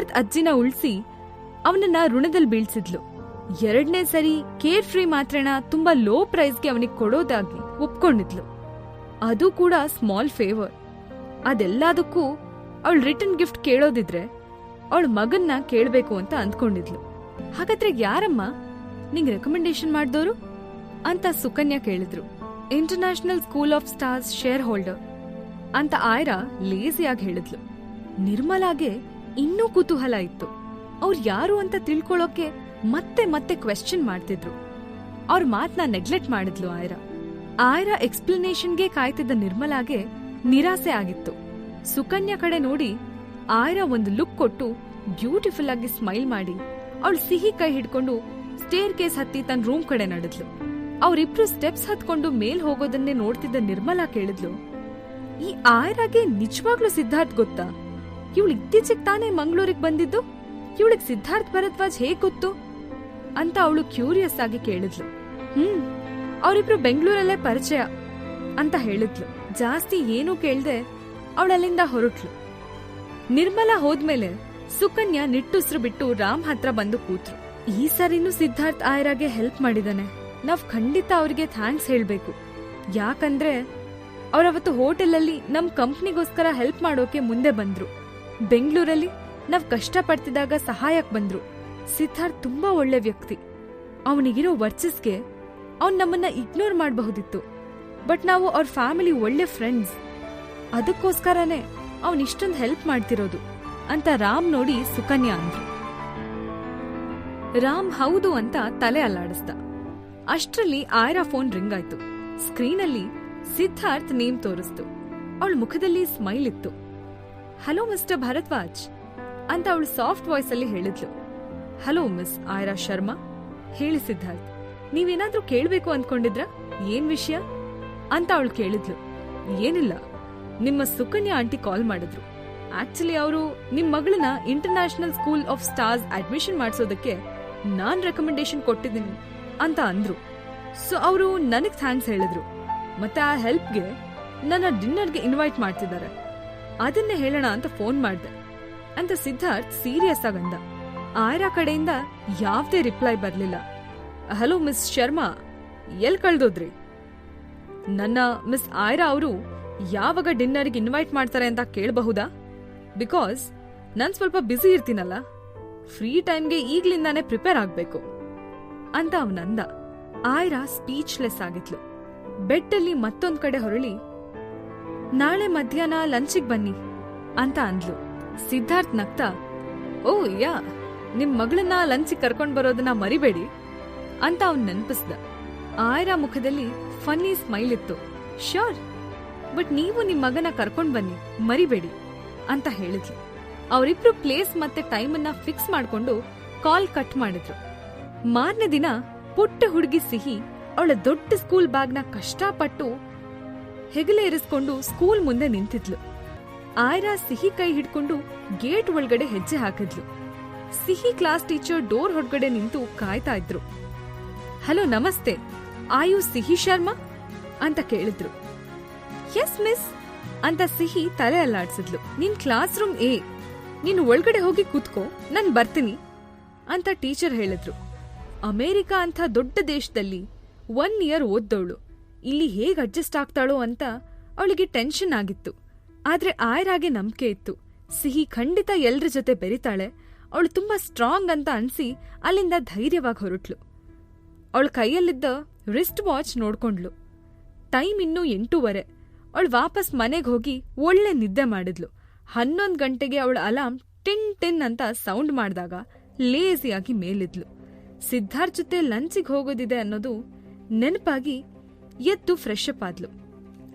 ಸಿದ್ಧಾರ್ಥ್ ಅಜ್ಜಿನ ಉಳಿಸಿ ಅವನನ್ನ ಋಣದಲ್ಲಿ ಬೀಳ್ಸಿದ್ಲು. ಎರಡನೇ ಸರಿ ಕೇರ್ ಫ್ರೀ ಮಾತ್ರೆನ ತುಂಬಾ ಲೋ ಪ್ರೈಸ್ಗೆ ಅವನಿಗೆ ಕೊಡೋದಾಗಿ ಒಪ್ಕೊಂಡಿದ್ಲು. ಅದು ಕೂಡ ಸ್ಮಾಲ್ ಫೇವರ್ ಅದೆಲ್ಲದಕ್ಕೂ ಅವಳು ರಿಟರ್ನ್ ಗಿಫ್ಟ್ ಕೇಳೋದಿದ್ರೆ ಅವಳ ಮಗನ್ನ ಕೇಳಬೇಕು ಅಂತ ಅಂದ್ಕೊಂಡಿದ್ಲು. ಹಾಗಾದ್ರೆ ಯಾರಮ್ಮ? ನಿಂಗ್ ರೆಕಮೆಂಡೇಶನ್ ಮಾಡಿದವರು ಅಂತ ಸುಕನ್ಯಾ ಕೇಳಿದ್ರು. International school of stars share holder ಅಂತ ಆಯ್ರಾ ಲೇಸಿಯಾಗಿ ಹೇಳಿದ್ಲು. ನಿರ್ಮಲಾಗೆ ಇನ್ನೂ ಕುತೂಹಲ ಇತ್ತು. ಅವ್ರು ಯಾರು ಅಂತ ತಿಳ್ಕೊಳ್ಳೋಕೆ ಮತ್ತೆ ಮತ್ತೆ ಕ್ವೆಶ್ಚನ್ ಮಾಡ್ತಿದ್ರು. ಅವ್ರ ಮಾತನ್ನ ನೆಗ್ಲೆಕ್ಟ್ ಮಾಡಿದ್ಲು ಆಯ್ರಾ. ಆಯ್ರಾ ಎಕ್ಸ್ಪ್ಲನೇಷನ್ಗೆ ಕಾಯ್ತಿದ್ದ ನಿರ್ಮಲಾಗೆ ನಿರಾಸೆ ಆಗಿತ್ತು. ಸುಕನ್ಯಾ ಕಡೆ ನೋಡಿ ಆಯ್ರಾ ಒಂದು ಲುಕ್ ಕೊಟ್ಟು ಬ್ಯೂಟಿಫುಲ್ ಆಗಿ ಸ್ಮೈಲ್ ಮಾಡಿ ಅವಳು ಸಿಹಿ ಕೈ ಹಿಡ್ಕೊಂಡು ಸ್ಟೇರ್ ಕೇಸ್ ಹತ್ತಿ ತನ್ನ ರೂಮ್ ಕಡೆ ನಡೆದ್ಲು. ಅವರಿಬ್ರು ಸ್ಟೆಪ್ಸ್ ಹತ್ಕೊಂಡು ಮೇಲ್ ಹೋಗೋದನ್ನೇ ನೋಡ್ತಿದ್ದ ನಿರ್ಮಲಾ ಕೇಳಿದ್ಲು, ಈ ಆಯ್ರಾಗೆ ನಿಜವಾಗ್ಲೂ ಸಿದ್ಧಾರ್ಥ್ ಗೊತ್ತಾ? ಇವಳು ಇತ್ತೀಚೆಗೆ ತಾನೇ ಮಂಗಳೂರಿಗೆ ಬಂದಿದ್ದು? ಇವಳಿಗೆ ಸಿದ್ಧಾರ್ಥ್ ಭರದ್ವಾಜ್ ಹೇಗ್ ಗೊತ್ತು? ಅಂತ ಅವಳು ಕ್ಯೂರಿಯಸ್ ಆಗಿ ಕೇಳಿದ್ಲು. ಹ್ಮ್, ಅವರಿಬ್ರು ಬೆಂಗಳೂರಲ್ಲೇ ಪರಿಚಯ ಅಂತ ಹೇಳಿದ್ಲು. ಜಾಸ್ತಿ ಏನೂ ಕೇಳ್ದೆ ಅವಳಲ್ಲಿಂದ ಹೊರಟ್ಲು. ನಿರ್ಮಲಾ ಹೋದ್ಮೇಲೆ ಸುಕನ್ಯಾ ನಿಟ್ಟುಸ್ರು ಬಿಟ್ಟು ರಾಮ್ ಹತ್ರ ಬಂದು ಕೂತ್ರು. ಈ ಸರಿನೂ ಸಿದ್ಧಾರ್ಥ್ ಆಯರಾಗೆ ಹೆಲ್ಪ್ ಮಾಡಿದಾನೆ. ನಾವ್ ಖಂಡಿತ ಅವ್ರಿಗೆ ಥ್ಯಾಂಕ್ಸ್ ಹೇಳ್ಬೇಕು. ಯಾಕಂದ್ರೆ ಅವ್ರವತ್ತು ಹೋಟೆಲಲ್ಲಿ ನಮ್ ಕಂಪ್ನಿಗೋಸ್ಕರ ಹೆಲ್ಪ್ ಮಾಡೋಕೆ ಮುಂದೆ ಬಂದ್ರು. ಬೆಂಗಳೂರಲ್ಲಿ ನಾವು ಕಷ್ಟಪಡ್ತಿದ್ದಾಗ ಸಹಾಯಕ್ಕೆ ಸಹಾಯಕ್ ಬಂದ್ರು. ಸಿದ್ಧಾರ್ಥ್ ತುಂಬಾ ಒಳ್ಳೆ ವ್ಯಕ್ತಿ. ಅವನಿಗಿರೋ ವರ್ಚಸ್ಗೆ ಅವ್ನು ನಮ್ಮನ್ನ ಇಗ್ನೋರ್ ಮಾಡಬಹುದಿತ್ತು. ಬಟ್ ನಾವು ಅವ್ರ ಫ್ಯಾಮಿಲಿ ಒಳ್ಳೆ ಫ್ರೆಂಡ್ಸ್. ಅದಕ್ಕೋಸ್ಕರನೇ ಅವನ್ ಇಷ್ಟೊಂದು ಹೆಲ್ಪ್ ಮಾಡ್ತಿರೋದು ಅಂತ ರಾಮ್ ನೋಡಿ ಸುಕನ್ಯಾ ಅಂದ್ರು. ರಾಮ್ ಹೌದು ಅಂತ ತಲೆ ಅಲ್ಲಾಡಿಸ್ದ. ಅಷ್ಟ್ರಲ್ಲಿ ಆಯ್ರಾ ಫೋನ್ ರಿಂಗ್ ಆಯ್ತು. ಸ್ಕ್ರೀನಲ್ಲಿ ಸಿದ್ಧಾರ್ಥ್ ನೇಮ್ ತೋರಿಸ್ತು. ಅವಳ ಮುಖದಲ್ಲಿ ಸ್ಮೈಲ್ ಇತ್ತು. ಹಲೋ ಮಿಸ್ಟರ್ ಭರದ್ವಾಜ್ ಅಂತ ಅವಳು ಸಾಫ್ಟ್ ವಾಯ್ಸ್ ಅಲ್ಲಿ ಹೇಳಿದ್ಲು. ಹಲೋ ಮಿಸ್ ಆಯ್ರಾ ಶರ್ಮಾ, ಹೇಳಿ ಸಿದ್ಧಾರ್ಥ್, ನೀವೇನಾದ್ರೂ ಕೇಳಬೇಕು ಅನ್ಕೊಂಡಿದ್ರ ಏನ್ ವಿಷಯ? ಅಂತ ಅವಳು ಕೇಳಿದ್ಲು. ಏನಿಲ್ಲ, ನಿಮ್ಮ ಸುಕನ್ಯಾ ಆಂಟಿ ಕಾಲ್ ಮಾಡಿದ್ರು. ಆಕ್ಚುಲಿ ಅವರು ನಿಮ್ ಮಗಳನ್ನ international school of stars admission ಮಾಡಿಸೋದಕ್ಕೆ ನಾನ್ ರೆಕಮೆಂಡೇಶನ್ ಕೊಟ್ಟಿದ್ದೀನಿ ಅಂತ ಅಂದ್ರು. ಸೊ ಅವರು ನನಗ್ ಥ್ಯಾಂಕ್ಸ್ ಹೇಳಿದ್ರು. ಮತ್ತೆ ಆ ಹೆಲ್ಪ್ಗೆ ನನ್ನ ಡಿನ್ನರ್ಗೆ ಇನ್ವೈಟ್ ಮಾಡ್ತಿದ್ದಾರೆ. ಅದನ್ನೇ ಹೇಳೋಣ ಅಂತ ಫೋನ್ ಮಾಡ್ದೆ. ಅಂತ ಸಿದ್ಧಾರ್ಥ್ ಸೀರಿಯಸ್ ಆಗಂದ ಆಯ್ರಾ ಕಡೆಯಿಂದ ಯಾವ್ದೇ ರಿಪ್ಲೈ ಬರ್ಲಿಲ್ಲ. ಹಲೋ, ಮಿಸ್ ಶರ್ಮಾ ಎಲ್ಲಿ ಕಳ್ದೋದ್ರಿ? ನನ್ನ ಮಿಸ್ ಆಯ್ರಾ ಅವರು ಯಾವಾಗ ಡಿನ್ನರ್ಗೆ ಇನ್ವೈಟ್ ಮಾಡ್ತಾರೆ ಅಂತ ಕೇಳಬಹುದಾ? ಬಿಕಾಸ್ ನಾನು ಸ್ವಲ್ಪ ಬ್ಯುಸಿ ಇರ್ತೀನಲ್ಲ. ಫ್ರೀ ಟೈಮ್ಗೆ ಈಗ್ಲಿಂದಾನೇ ಪ್ರಿಪೇರ್ ಆಗ್ಬೇಕು. ಅಂತ ಅವನಂದ. ಆಯ್ರಾ ಸ್ಪೀಚ್ಲೆಸ್ ಆಗಿತ್ಲು ಬೆಟ್ಟಲ್ಲಿ ಮತ್ತೊಂದ್ ಕಡೆ ಹೊರಳಿ ನಾಳೆ ಮಧ್ಯಾಹ್ನ ಲಂಚಿಗೆ ಬನ್ನಿ ಅಂತ ಅಂದ್ಲು. ಸಿದ್ಧಾರ್ಥ್ ನಗ್ತಾ, ಓ, ಯಾ, ನಿಮ್ ಮಗಳನ್ನ ಲಂಚಿಗ್ ಕರ್ಕೊಂಡ್ ಬರೋದನ್ನ ಮರಿಬೇಡಿ ಅಂತ ಅವ್ನ್ ನೆನಪಿಸ್ದ. ಆಯ್ರಾ ಮುಖದಲ್ಲಿ ಫನ್ನಿ ಸ್ಮೈಲ್ ಇತ್ತು. ಶ್ಯೂರ್, ಬಟ್ ನೀವು ನಿಮ್ ಮಗನ ಕರ್ಕೊಂಡ್ ಬನ್ನಿ, ಮರಿಬೇಡಿ ಅಂತ ಹೇಳಿದ್ಲು. ಅವರಿಬ್ರು ಪ್ಲೇಸ್ ಮತ್ತೆ ಟೈಮನ್ನ ಫಿಕ್ಸ್ ಮಾಡ್ಕೊಂಡು ಕಾಲ್ ಕಟ್ ಮಾಡಿದ್ರು. ಮಾರನೇ ದಿನ ಪುಟ್ಟ ಹುಡುಗಿ ಸಿಹಿ ಅವಳ ದೊಡ್ಡ ಸ್ಕೂಲ್ ಬ್ಯಾಗ್ನ ಕಷ್ಟಪಟ್ಟು ಹೆಗಲೆ ಇರಿಸ್ಕೊಂಡು ಸ್ಕೂಲ್ ಮುಂದೆ ನಿಂತಿದ್ಲು. ಆಯ್ರಾ ಸಿಹಿ ಕೈ ಹಿಡ್ಕೊಂಡು ಗೇಟ್ ಒಳಗಡೆ ಹೆಜ್ಜೆ ಹಾಕಿದ್ಲು. ಸಿಹಿ ಕ್ಲಾಸ್ ಟೀಚರ್ ಡೋರ್ ಹೊರಗಡೆ ನಿಂತು ಕಾಯ್ತಾ ಇದ್ರು. ಹಲೋ, ನಮಸ್ತೆ. ಆಯು ಸಿಹಿ ಶರ್ಮಾ? ಅಂತ ಕೇಳಿದ್ರು. ಎಸ್ ಮಿಸ್ ಅಂತ ಸಿಹಿ ತಲೆ ಅಲ್ಲಾಡ್ಸಿದ್ಲು. ನಿನ್ ಕ್ಲಾಸ್ ರೂಮ್ ಎ ನೀನು ಒಳಗಡೆ ಹೋಗಿ ಕೂತ್ಕೋ. ನಾನ್ ಬರ್ತೀನಿ. ಅಂತ ಟೀಚರ್ ಹೇಳಿದ್ರು. ಅಮೇರಿಕಾ ಅಂತ ದೊಡ್ಡ ದೇಶದಲ್ಲಿ ಒನ್ ಇಯರ್ ಓದ್ದವಳು. ಇಲ್ಲಿ ಹೇಗ್ ಅಡ್ಜಸ್ಟ್ ಆಗ್ತಾಳೋ ಅಂತ ಅವಳಿಗೆ ಟೆನ್ಷನ್ ಆಗಿತ್ತು. ಆದ್ರೆ ಆಯರಾಗೆ ನಂಬಿಕೆ ಇತ್ತು. ಸಿಹಿ ಖಂಡಿತ ಎಲ್ರ ಜೊತೆ ಬೆರಿತಾಳೆ. ಅವಳು ತುಂಬಾ ಸ್ಟ್ರಾಂಗ್ ಅಂತ ಅನ್ಸಿ ಅಲ್ಲಿಂದ ಧೈರ್ಯವಾಗಿ ಹೊರಟ್ಲು. ಅವಳ ಕೈಯಲ್ಲಿದ್ದ ರಿಸ್ಟ್ ವಾಚ್ ನೋಡ್ಕೊಂಡ್ಲು ಟೈಮ್ ಇನ್ನೂ ಎಂಟೂವರೆ. ಅವಳು ವಾಪಸ್ ಮನೆಗೆ ಹೋಗಿ ಒಳ್ಳೆ ನಿದ್ದೆ ಮಾಡಿದ್ಲು. ಹನ್ನೊಂದು ಗಂಟೆಗೆ ಅವಳ ಅಲಾರ್ಮ್ ಟಿನ್ ಟಿನ್ ಅಂತ ಸೌಂಡ್ ಮಾಡಿದಾಗ ಲೇಸಿಯಾಗಿ ಮೇಲಿದ್ಲು. ಸಿದ್ಧಾರ್ಥ್ ಜೊತೆ ಲಂಚಿಗೆ ಹೋಗೋದಿದೆ ಅನ್ನೋದು ನೆನಪಾಗಿ ಎದ್ದು ಫ್ರೆಶ್ ಅಪ್ ಆದ್ಲು.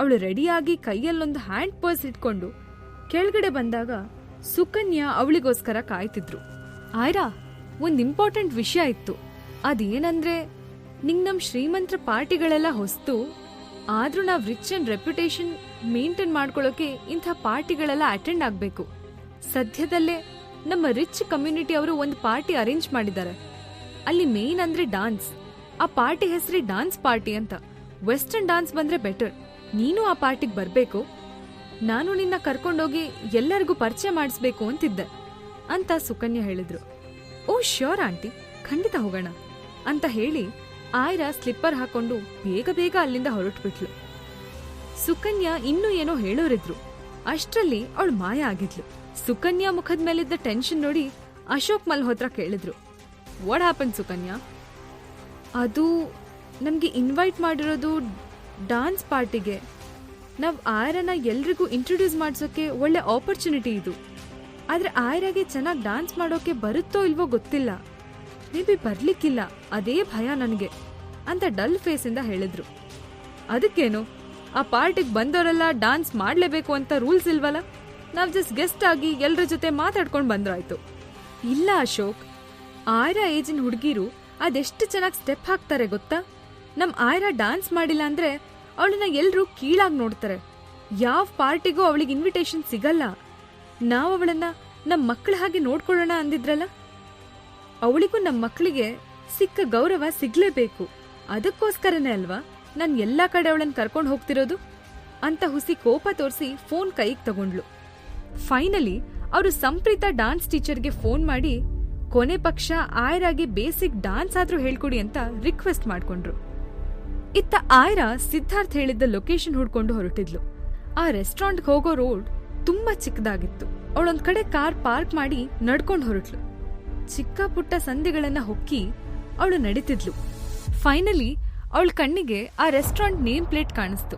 ಅವಳು ರೆಡಿಯಾಗಿ ಕೈಯಲ್ಲೊಂದು ಹ್ಯಾಂಡ್ ಪರ್ಸ್ ಇಟ್ಕೊಂಡು ಕೆಳಗಡೆ ಬಂದಾಗ ಸುಕನ್ಯಾ ಅವಳಿಗೋಸ್ಕರ ಕಾಯ್ತಿದ್ರು. ಆಯ್ರಾ, ಒಂದು ಇಂಪಾರ್ಟೆಂಟ್ ವಿಷಯ ಇತ್ತು. ಅದೇನಂದ್ರೆ, ನಿಂಗ್ ನಮ್ ಶ್ರೀಮಂತ್ರ ಪಾರ್ಟಿಗಳೆಲ್ಲ ಹೊಸ್ತು, ಆದ್ರೂ ನಾವ್ ರಿಚ್ ಅಂಡ್ ರೆಪ್ಯುಟೇಷನ್ ಮೇಂಟೈನ್ ಮಾಡ್ಕೊಳ್ಳೋಕೆ ಇಂಥ ಪಾರ್ಟಿಗಳೆಲ್ಲ ಅಟೆಂಡ್ ಆಗ್ಬೇಕು. ಸದ್ಯದಲ್ಲೇ ನಮ್ಮ ರಿಚ್ ಕಮ್ಯುನಿಟಿ ಅವರು ಒಂದು ಪಾರ್ಟಿ ಅರೇಂಜ್ ಮಾಡಿದ್ದಾರೆ. ಅಲ್ಲಿ ಮೇನ್ ಅಂದ್ರೆ ಡಾನ್ಸ್ ಆ ಪಾರ್ಟಿ ಹೆಸರಿ ಡಾನ್ಸ್ ಪಾರ್ಟಿ ಅಂತ. ವೆಸ್ಟರ್ನ್ ಡಾನ್ಸ್ ಬಂದ್ರೆ ಬೆಟರ್. ನೀನು ಆ ಪಾರ್ಟಿಗೆ ಬರಬೇಕು. ನಾನು ನಿನ್ನ ಕರ್ಕೊಂಡೋಗಿ ಎಲ್ಲರಿಗೂ ಪರಿಚಯ ಮಾಡಿಸ್ಬೇಕು ಅಂತಿದ್ದೆ, ಅಂತ ಸುಕನ್ಯಾ ಹೇಳಿದ್ರು. ಓ, ಶ್ಯೂರ್ ಆಂಟಿ, ಖಂಡಿತ ಹೋಗೋಣ, ಅಂತ ಹೇಳಿ ಆಯ್ರಾ ಸ್ಲಿಪ್ಪರ್ ಹಾಕೊಂಡು ಬೇಗ ಬೇಗ ಅಲ್ಲಿಂದ ಹೊರಟುಬಿಟ್ಲು. ಸುಕನ್ಯಾ ಇನ್ನೂ ಏನೋ ಹೇಳೋರಿದ್ರು. ಅಷ್ಟರಲ್ಲಿ ಅವಳು ಮಾಯ ಆಗಿದ್ಲು. ಸುಕನ್ಯಾ ಮುಖದ ಮೇಲಿದ್ದ ಟೆನ್ಷನ್ ನೋಡಿ ಅಶೋಕ್ ಮಲ್ಹೋತ್ರ ಕೇಳಿದ್ರು. What happen Sukanya? ಅದು ನಮ್ಗೆ ಇನ್ವೈಟ್ ಮಾಡಿರೋದು ಡಾನ್ಸ್ ಪಾರ್ಟಿಗೆ ನಾವು ಆಯರನ್ನ ಎಲ್ರಿಗೂ ಇಂಟ್ರೊಡ್ಯೂಸ್ ಮಾಡಿಸೋಕ್ಕೆ ಒಳ್ಳೆ ಆಪರ್ಚುನಿಟಿ ಇದು. ಆದರೆ ಆಯರಾಗೆ ಚೆನ್ನಾಗಿ ಡಾನ್ಸ್ ಮಾಡೋಕ್ಕೆ ಬರುತ್ತೋ ಇಲ್ವೋ ಗೊತ್ತಿಲ್ಲ. ಮೇ ಬಿ ಬರ್ಲಿಕ್ಕಿಲ್ಲ, ಅದೇ ಭಯ ನನಗೆ, ಅಂತ ಡಲ್ ಫೇಸಿಂದ ಹೇಳಿದ್ರು. ಅದಕ್ಕೇನು, ಆ ಪಾರ್ಟಿಗೆ ಬಂದವರೆಲ್ಲ ಡಾನ್ಸ್ ಮಾಡಲೇಬೇಕು ಅಂತ ರೂಲ್ಸ್ ಇಲ್ವಲ್ಲ? ನಾವು ಜಸ್ಟ್ ಗೆಸ್ಟ್ ಆಗಿ ಎಲ್ಲರ ಜೊತೆ ಮಾತಾಡ್ಕೊಂಡು ಬಂದ್ರಾಯ್ತು. ಇಲ್ಲ ಅಶೋಕ್, ಆಯ್ರಾ ಏಜಿನ ಹುಡುಗಿರು ಅದೆಷ್ಟು ಚೆನ್ನಾಗಿ ಸ್ಟೆಪ್ ಹಾಕ್ತಾರೆ ಗೊತ್ತಾ? ನಮ್ ಆಯ್ರಾ ಡಾನ್ಸ್ ಮಾಡಿಲ್ಲ ಅಂದ್ರೆ ಅವಳನ್ನ ಎಲ್ರೂ ಕೀಳಾಗಿ ನೋಡ್ತಾರೆ. ಯಾವ ಪಾರ್ಟಿಗೂ ಅವಳಿಗೆ ಇನ್ವಿಟೇಷನ್ ಸಿಗಲ್ಲ. ನಾವು ಅವಳನ್ನ ನಮ್ ಮಕ್ಕಳ ಹಾಗೆ ನೋಡ್ಕೊಳ್ಳೋಣ ಅಂದಿದ್ರಲ್ಲ? ಅವಳಿಗೂ ನಮ್ಮ ಮಕ್ಕಳಿಗೆ ಸಿಕ್ಕ ಗೌರವ ಸಿಗ್ಲೇಬೇಕು. ಅದಕ್ಕೋಸ್ಕರನೇ ಅಲ್ವಾ ನಾನು ಎಲ್ಲಾ ಕಡೆ ಅವಳನ್ನ ಕರ್ಕೊಂಡು ಹೋಗ್ತಿರೋದು? ಅಂತ ಹುಸಿ ಕೋಪ ತೋರಿಸಿ ಫೋನ್ ಕೈಗೆ ತಗೊಂಡ್ಲು ಫೈನಲಿ ಅವರು ಸಂಪ್ರೀತ ಡಾನ್ಸ್ ಟೀಚರ್ಗೆ ಫೋನ್ ಮಾಡಿ, ಕೊನೆ ಪಕ್ಷ ಆಯರಾಗಿ ಬೇಸಿಕ್ ಡಾನ್ಸ್ ಆದ್ರೂ ಹೇಳ್ಕೊಡಿ ಅಂತ ರಿಕ್ವೆಸ್ಟ್ ಮಾಡ್ಕೊಂಡ್ರು. ಇತ್ತ ಆಯ್ರಾ ಸಿದ್ಧಾರ್ಥ್ ಹೇಳಿದ್ದ ಲೊಕೇಶನ್ ಹುಡ್ಕೊಂಡು ಹೊರಟಿದ್ಲು. ಆ ರೆಸ್ಟೋರೆಂಟ್ಗೆ ಹೋಗೋ ರೋಡ್ ತುಂಬಾ ಚಿಕ್ಕದಾಗಿತ್ತು. ಅವಳೊಂದ್ ಕಡೆ ಕಾರ್ ಪಾರ್ಕ್ ಮಾಡಿ ನಡ್ಕೊಂಡು ಹೊರಟ್ಲು. ಚಿಕ್ಕ ಪುಟ್ಟ ಸಂಧಿಗಳನ್ನ ಹೊಕ್ಕಿ ಅವಳು ನಡೀತಿದ್ಲು. ಫೈನಲಿ ಅವಳ ಕಣ್ಣಿಗೆ ಆ ರೆಸ್ಟೋರೆಂಟ್ ನೇಮ್ ಪ್ಲೇಟ್ ಕಾಣಿಸ್ತು.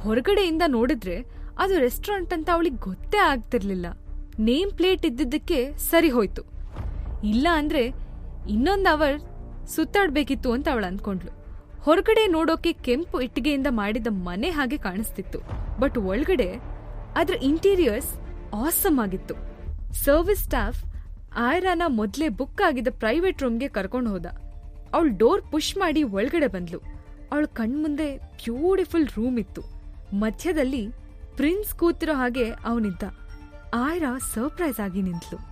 ಹೊರಗಡೆಯಿಂದ ನೋಡಿದ್ರೆ ಅದು ರೆಸ್ಟೋರೆಂಟ್ ಅಂತ ಅವಳಿಗೆ ಗೊತ್ತೇ ಆಗ್ತಿರ್ಲಿಲ್ಲ. ನೇಮ್ ಪ್ಲೇಟ್ ಇದ್ದಿದ್ದಕ್ಕೆ ಸರಿ ಹೋಯ್ತು. ಇಲ್ಲ ಅಂದ್ರೆ ಇನ್ನೊಂದು ಅವರ್ ಸುತ್ತಾಡ್ಬೇಕಿತ್ತು ಅಂತ ಅವಳು ಅಂದ್ಕೊಂಡ್ಲು ಹೊರಗಡೆ ನೋಡೋಕೆ ಕೆಂಪು ಇಟ್ಟಿಗೆಯಿಂದ ಮಾಡಿದ ಮನೆ ಹಾಗೆ ಕಾಣಿಸ್ತಿತ್ತು. ಬಟ್ ಒಳಗಡೆ ಅದರ ಇಂಟೀರಿಯರ್ಸ್ ಆಸಮ್ ಆಗಿತ್ತು. ಸರ್ವಿಸ್ ಸ್ಟಾಫ್ ಆಯ್ರಾನ ಮೊದಲೇ ಬುಕ್ ಆಗಿದ್ದ ಪ್ರೈವೇಟ್ ರೂಮ್ಗೆ ಕರ್ಕೊಂಡು ಹೋದ. ಅವಳು ಡೋರ್ ಪುಷ್ ಮಾಡಿ ಒಳಗಡೆ ಬಂದ್ಲು. ಅವಳ ಕಣ್ಮುಂದೆ ಬ್ಯೂಟಿಫುಲ್ ರೂಮ್ ಇತ್ತು. ಮಧ್ಯದಲ್ಲಿ ಪ್ರಿನ್ಸ್ ಕೂತಿರೋ ಹಾಗೆ ಅವನಿದ್ದ. ಆಯ್ರಾ ಸರ್ಪ್ರೈಸ್ ಆಗಿ ನಿಂತ್ಲು.